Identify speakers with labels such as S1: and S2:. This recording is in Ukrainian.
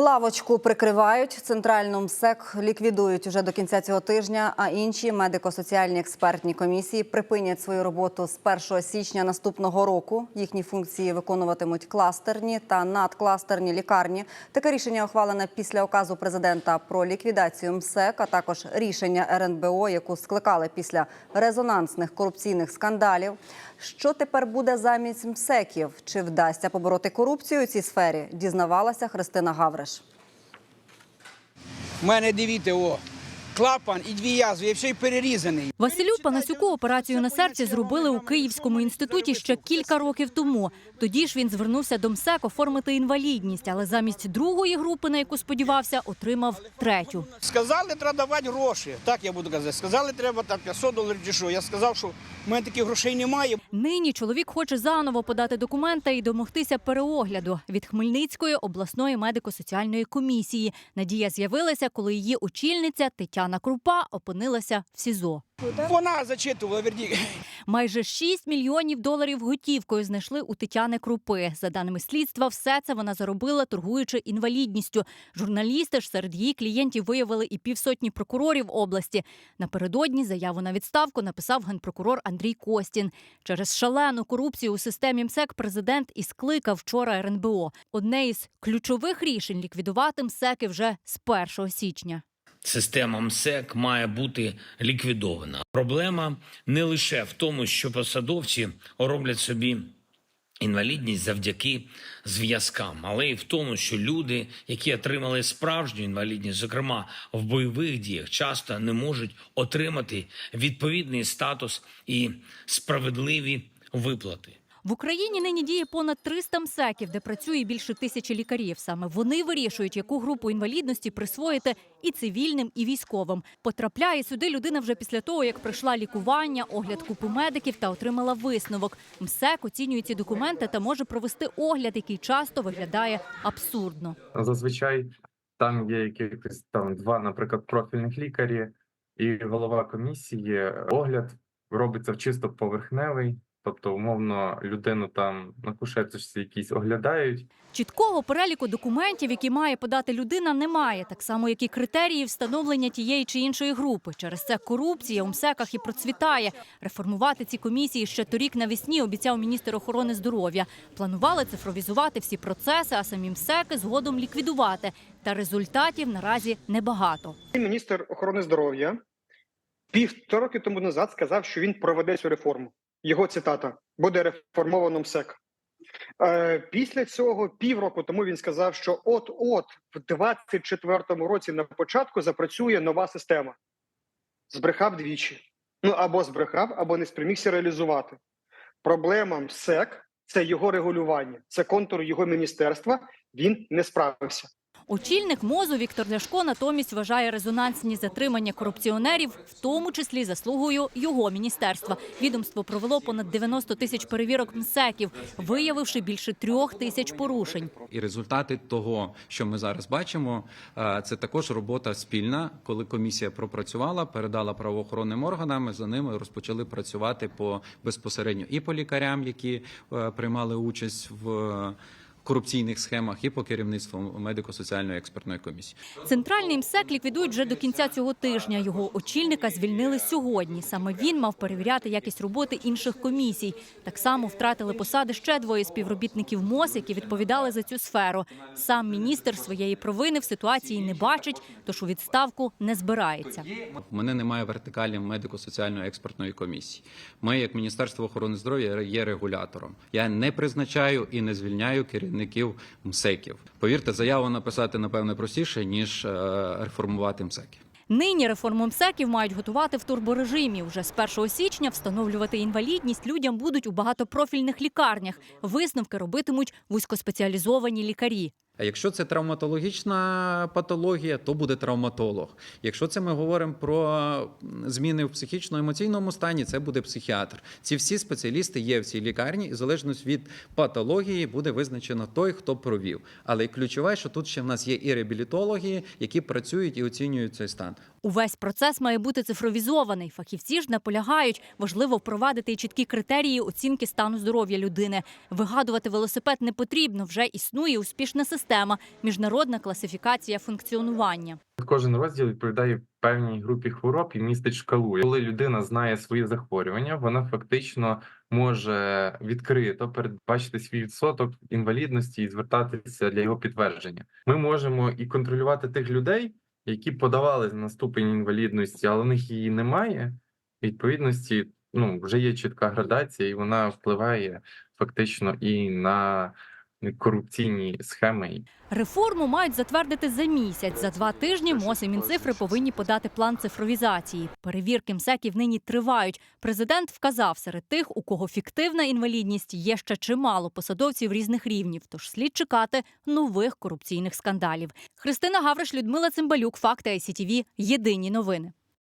S1: Лавочку прикривають, центральну МСЕК ліквідують уже до кінця цього тижня, а інші медико-соціальні експертні комісії припинять свою роботу з 1 січня наступного року. Їхні функції виконуватимуть кластерні та надкластерні лікарні. Таке рішення ухвалене після указу президента про ліквідацію МСЕК, а також рішення РНБО, яку скликали після резонансних корупційних скандалів. Що тепер буде замість МСЕКів? Чи вдасться побороти корупцію у цій сфері? Дізнавалася Христина Гавриш.
S2: У мене дивіться, о, клапан і дві язви, я ще й перерізаний.
S3: Василю Панасюку операцію на серці зробили у Київському інституті ще кілька років тому. Тоді ж він звернувся до МСЕК оформити інвалідність, але замість другої групи, на яку сподівався, отримав третю.
S2: Сказали, треба давати гроші. Так я буду казати. Сказали, треба там 500 доларів чи що. Я сказав, що в мене таких грошей немає.
S3: Нині чоловік хоче заново подати документи і домогтися переогляду від Хмельницької обласної медико-соціальної комісії. Надія з'явилася, коли її очільниця Тетяна Крупа опинилася в СІЗО.
S2: Вона зачитувала, верні.
S3: Майже 6 мільйонів доларів готівкою знайшли у Тетяни Крупи. За даними слідства, все це вона заробила, торгуючи інвалідністю. Журналісти ж серед її клієнтів виявили і півсотні прокурорів області. Напередодні заяву на відставку написав генпрокурор Андрій Костін. Через шалену корупцію у системі МСЕК президент і скликав вчора РНБО. Одне із ключових рішень ліквідувати МСЕКи вже з 1 січня.
S4: Система МСЕК має бути ліквідована. Проблема не лише в тому, що посадовці роблять собі інвалідність завдяки зв'язкам, але й в тому, що люди, які отримали справжню інвалідність, зокрема в бойових діях, часто не можуть отримати відповідний статус і справедливі виплати.
S3: В Україні нині діє понад 300 МСЕКів, де працює більше тисячі лікарів. Саме вони вирішують, яку групу інвалідності присвоїти і цивільним, і військовим. Потрапляє сюди людина вже після того, як пройшла лікування, огляд купи медиків та отримала висновок. МСЕК оцінює ці документи та може провести огляд, який часто виглядає абсурдно.
S5: Зазвичай там є якихось там два, наприклад, профільних лікарі і голова комісії. Огляд робиться чисто поверхневий, тобто, умовно, людину там на кушеточці якісь оглядають.
S3: Чіткого переліку документів, які має подати людина, немає, так само як і критерії встановлення тієї чи іншої групи. Через це корупція у МСЕКах і процвітає. Реформувати ці комісії ще торік навесні обіцяв міністр охорони здоров'я. Планували цифровізувати всі процеси, а самі МСЕКи згодом ліквідувати. Та результатів наразі небагато.
S6: Міністр охорони здоров'я півтора роки тому назад сказав, що він проведе цю реформу. Його цитата буде реформовано МСЕК. Е, після цього півроку тому він сказав, що от-от в 24-му році на початку запрацює нова система. Збрехав двічі. Ну або збрехав, або не спромігся реалізувати. Проблема МСЕК це його регулювання, це контур його міністерства. Він не справився.
S3: Очільник мозу Віктор Ляшко натомість вважає резонансні затримання корупціонерів, в тому числі заслугою його міністерства. Відомство провело понад 90 тисяч перевірок МСЕКів, виявивши більше трьох тисяч порушень.
S7: І результати того, що ми зараз бачимо, е, це також робота спільна. Коли комісія пропрацювала, передала правоохоронним органам, за ними розпочали працювати по безпосередньо і по лікарям, які е, приймали участь в корупційних схемах, і по керівництву медико-соціальної експертної комісії.
S3: Центральний МСЕК ліквідують вже до кінця цього тижня. Його очільника звільнили сьогодні. Саме він мав перевіряти якість роботи інших комісій. Так само втратили посади ще двоє співробітників МОЗ, які відповідали за цю сферу. Сам міністр своєї провини в ситуації не бачить, тож у відставку не збирається.
S7: У мене немає вертикалі медико-соціальної експертної комісії. Ми, як Міністерство охорони здоров'я, є регулятором. Я не призначаю і не звільняю керівників МСЕКів. Повірте, заяву написати напевне простіше ніж е, реформувати МСЕКи.
S3: Нині реформу МСЕКів мають готувати в турборежимі. Вже з 1 січня встановлювати інвалідність людям будуть у багатопрофільних лікарнях. Висновки робитимуть вузькоспеціалізовані лікарі.
S7: А якщо це травматологічна патологія, то буде травматолог. Якщо це ми говоримо про зміни в психічно-емоційному стані, це буде психіатр. Ці всі спеціалісти є в цій лікарні, і в залежності від патології буде визначено той, хто провів. Але ключове, що тут ще в нас є і реабілітологи, які працюють і оцінюють цей стан.
S3: Увесь процес має бути цифровізований. Фахівці ж наполягають. Важливо впровадити й чіткі критерії оцінки стану здоров'я людини. Вигадувати велосипед не потрібно. Вже існує успішна система, міжнародна класифікація функціонування.
S5: Кожен розділ відповідає певній групі хвороб і містить шкалу. Коли людина знає свої захворювання, вона фактично може відкрито передбачити свій відсоток інвалідності і звертатися для його підтвердження. Ми можемо і контролювати тих людей, які подавали на ступень інвалідності, але в них її немає. Відповідності, ну вже є чітка градація, і вона впливає фактично і на корупційні схеми.
S3: Реформу мають затвердити за місяць. За два тижні МОЗ і Мінцифри повинні подати план цифровізації. Перевірки МСЕКів нині тривають. Президент вказав, серед тих, у кого фіктивна інвалідність, є ще чимало посадовців різних рівнів. Тож слід чекати нових корупційних скандалів. Христина Гавриш, Людмила Цимбалюк, Факти ICTV. Єдині новини.